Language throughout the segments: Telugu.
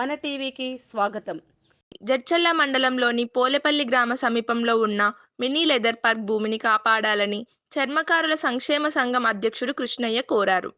మన టీవీకి స్వాగతం. జడ్చల్ల మండలంలోని పోలేపల్లి గ్రామ సమీపంలో ఉన్న మినీ లెదర్ పార్క్ భూమిని కాపాడాలని చర్మకారుల సంక్షేమ సంఘం అధ్యక్షుడు కృష్ణయ్య కోరారు.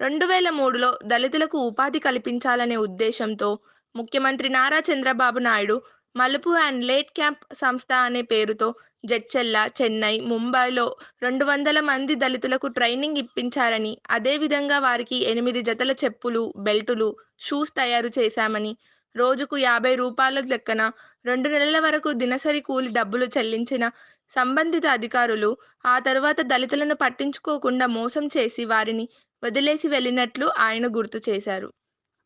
రెండు వేల మూడులో దళితులకు ఉపాధి కల్పించాలనే ఉద్దేశంతో ముఖ్యమంత్రి నారా చంద్రబాబు నాయుడు మలుపు అండ్ లేట్ క్యాంప్ సంస్థ అనే పేరుతో జడ్చెల్ల చెన్నై ముంబైలో రెండు వందల మంది దళితులకు ట్రైనింగ్ ఇప్పించారని అదేవిధంగా వారికి ఎనిమిది జతల చెప్పులు బెల్టులు షూస్ తయారు చేశామని రోజుకు యాభై రూపాయల లెక్కన రెండు నెలల వరకు దినసరి కూలి డబ్బులు చెల్లించిన సంబంధిత అధికారులు ఆ తర్వాత దళితులను పట్టించుకోకుండా మోసం చేసి వారిని వదిలేసి వెళ్ళినట్లు ఆయన గుర్తు చేశారు.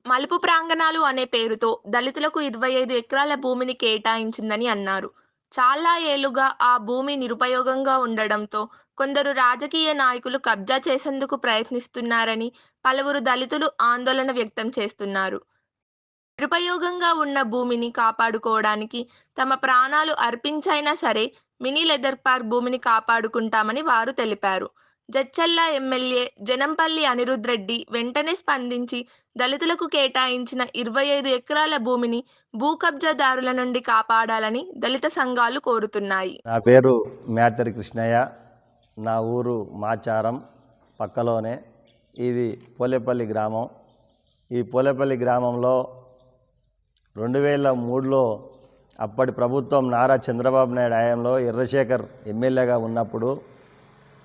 మలుపు ప్రాంగణాలు అనే పేరుతో దళితులకు ఇరవై ఐదు ఎకరాల భూమిని కేటాయించిందని అన్నారు. చాలా ఏళ్ళుగా ఆ భూమి నిరుపయోగంగా ఉండడంతో కొందరు రాజకీయ నాయకులు కబ్జా చేసేందుకు ప్రయత్నిస్తున్నారని పలువురు దళితులు ఆందోళన వ్యక్తం చేస్తున్నారు. నిరుపయోగంగా ఉన్న భూమిని కాపాడుకోవడానికి తమ ప్రాణాలు అర్పించైనా సరే మినీ లెదర్ పార్క్ భూమిని కాపాడుకుంటామని వారు తెలిపారు. జడ్చల్ల ఎమ్మెల్యే జనంపల్లి అనిరుద్రెడ్డి వెంటనే స్పందించి దళితులకు కేటాయించిన ఇరవై ఐదు ఎకరాల భూమిని భూ కబ్జాదారుల నుండి కాపాడాలని దళిత సంఘాలు కోరుతున్నాయి. నా పేరు మేతరి కృష్ణయ్య. నా ఊరు మాచారం పక్కలోనే. ఇది పోలేపల్లి గ్రామం. ఈ పోలేపల్లి గ్రామంలో రెండు వేల మూడులో అప్పటి ప్రభుత్వం నారా చంద్రబాబు నాయుడు హయాంలో ఎర్రశేఖర్ ఎమ్మెల్యేగా ఉన్నప్పుడు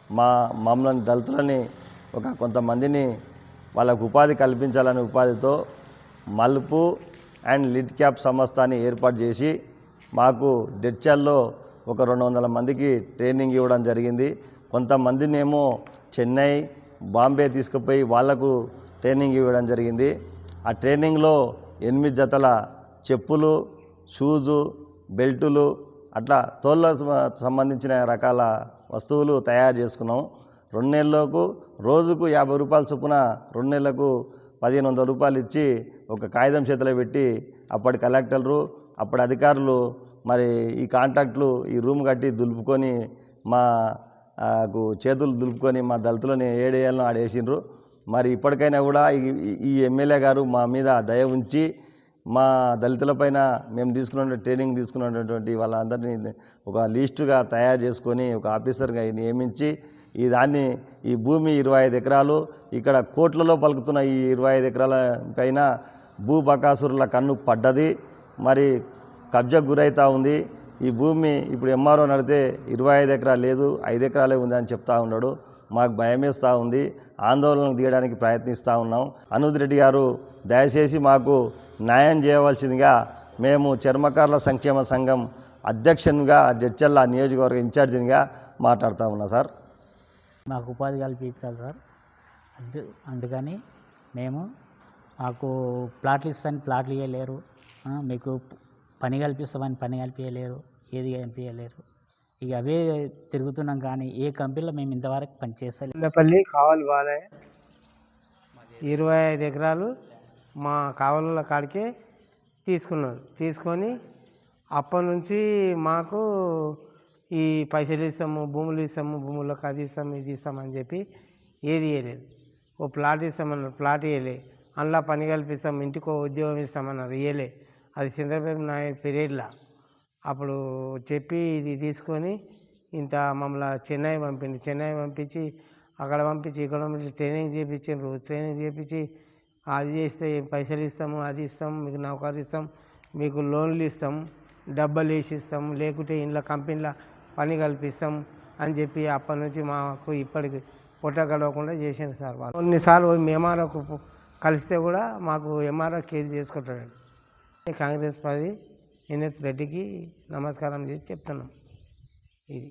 మా మమ్మల్ని దళితులని ఒక కొంతమందిని వాళ్ళకు ఉపాధి కల్పించాలనే ఉపాధితో మలుపు అండ్ లిడ్ క్యాప్ సంస్థ అని ఏర్పాటు చేసి మాకు డెడ్చల్లో ఒక రెండు వందల మందికి ట్రైనింగ్ ఇవ్వడం జరిగింది. కొంతమందినేమో చెన్నై బాంబే తీసుకుపోయి వాళ్ళకు ట్రైనింగ్ ఇవ్వడం జరిగింది. ఆ ట్రైనింగ్లో ఎనిమిది జతల చెప్పులు షూజు బెల్టులు అట్లా తోళ్ళ సంబంధించిన రకాల వస్తువులు తయారు చేసుకున్నాం. రెండు నెలలకు రోజుకు యాభై రూపాయల చొప్పున రెండు నెలలకు పదిహేను వందల రూపాయలు ఇచ్చి ఒక కాగితం చేతిలో పెట్టి అప్పటి కలెక్టర్లు అప్పటి అధికారులు మరి ఈ కాంట్రాక్ట్లు ఈ రూమ్ కట్టి దులుపుకొని మాకు చేతులు దులుపుకొని మా దళితులని ఏడేయాలను ఆడేసిండ్రు. మరి ఇప్పటికైనా కూడా ఈ- ఈ ఎమ్మెల్యే గారు మా మీద దయ ఉంచి మా దళితులపైన మేము తీసుకున్న ట్రైనింగ్ తీసుకున్నటువంటి వాళ్ళందరినీ ఒక లిస్టుగా తయారు చేసుకొని ఒక ఆఫీసర్గా నియమించి ఈ దాన్ని ఈ భూమి ఇరవై ఐదు ఎకరాలు ఇక్కడ కోట్లలో పలుకుతున్న ఈ ఇరవై ఐదు ఎకరాల పైన భూ బకాసురుల కన్ను పడ్డది. మరి కబ్జా గురవుతూ ఉంది. ఈ భూమి ఇప్పుడు ఎంఆర్ఓ నడితే ఇరవై ఐదు ఎకరాలు లేదు ఐదు ఎకరాలే ఉంది అని చెప్తా ఉన్నాడు. మాకు భయమేస్తూ ఉంది. ఆందోళనకు దిగడానికి ప్రయత్నిస్తూ ఉన్నాం. అనుద్ రెడ్డి గారు దయచేసి మాకు న్యాయం చేయవలసిందిగా మేము చర్మకారుల సంక్షేమ సంఘం అధ్యక్షునిగా జడ్చల్ల నియోజకవర్గ ఇన్ఛార్జినిగా మాట్లాడుతూ ఉన్నా సార్. మాకు ఉపాధి కల్పించాలి సార్. అందు అందుకని మేము మాకు ప్లాట్లు ఇస్తాను ప్లాట్లు ఇవ్వలేరు మీకు పని కల్పిస్తామని పని కల్పించలేరు ఏది కల్పించలేరు ఇక అవే తిరుగుతున్నాం కానీ ఏ కంపెనీలో మేము ఇంతవరకు పని చేస్తలేము పిల్లపల్లి కావాలి బాలయ్య. ఇరవై ఐదు ఎకరాలు మా కావల కాడికే తీసుకున్నారు. తీసుకొని అప్పటి నుంచి మాకు ఈ పైసలు ఇస్తాము భూములు ఇస్తాము భూములకు అది ఇస్తాము ఇది ఇస్తామని చెప్పి ఏది ఇవ్వలేదు ఓ ప్లాట్ ఇస్తామన్నారు ప్లాట్ ఇవ్వలే అందులో పని కల్పిస్తాం ఇంటికి ఉద్యోగం ఇస్తామన్నారు ఇవ్వలే అది చంద్రబాబు నాయుడు పీరియడ్లా అప్పుడు చెప్పి ఇది తీసుకొని ఇంత మమ్మల్ని చెన్నై పంపింది చెన్నై పంపించి అక్కడ పంపించి ఇక్కడ పంపించి ట్రైనింగ్ చేయించారు ట్రైనింగ్ చేయించి అది చేస్తే పైసలు ఇస్తాము అది ఇస్తాం మీకు నౌకరు ఇస్తాం మీకు లోన్లు ఇస్తాం డబ్బులు వేసి ఇస్తాం లేకుంటే ఇంట్లో కంపెనీలో పని కల్పిస్తాం అని చెప్పి అప్పటి నుంచి మాకు ఇప్పటికి పొట్ట గడవకుండా చేసాను సార్ వాళ్ళు. కొన్నిసార్లు ఎంఆర్ఓకు కలిస్తే కూడా మాకు ఎంఆర్ఓ కేసు చేసుకుంటాడు కాంగ్రెస్ పార్టీ ఎన్ఎస్ రెడ్డికి నమస్కారం చేసి చెప్తున్నాం. ఇది.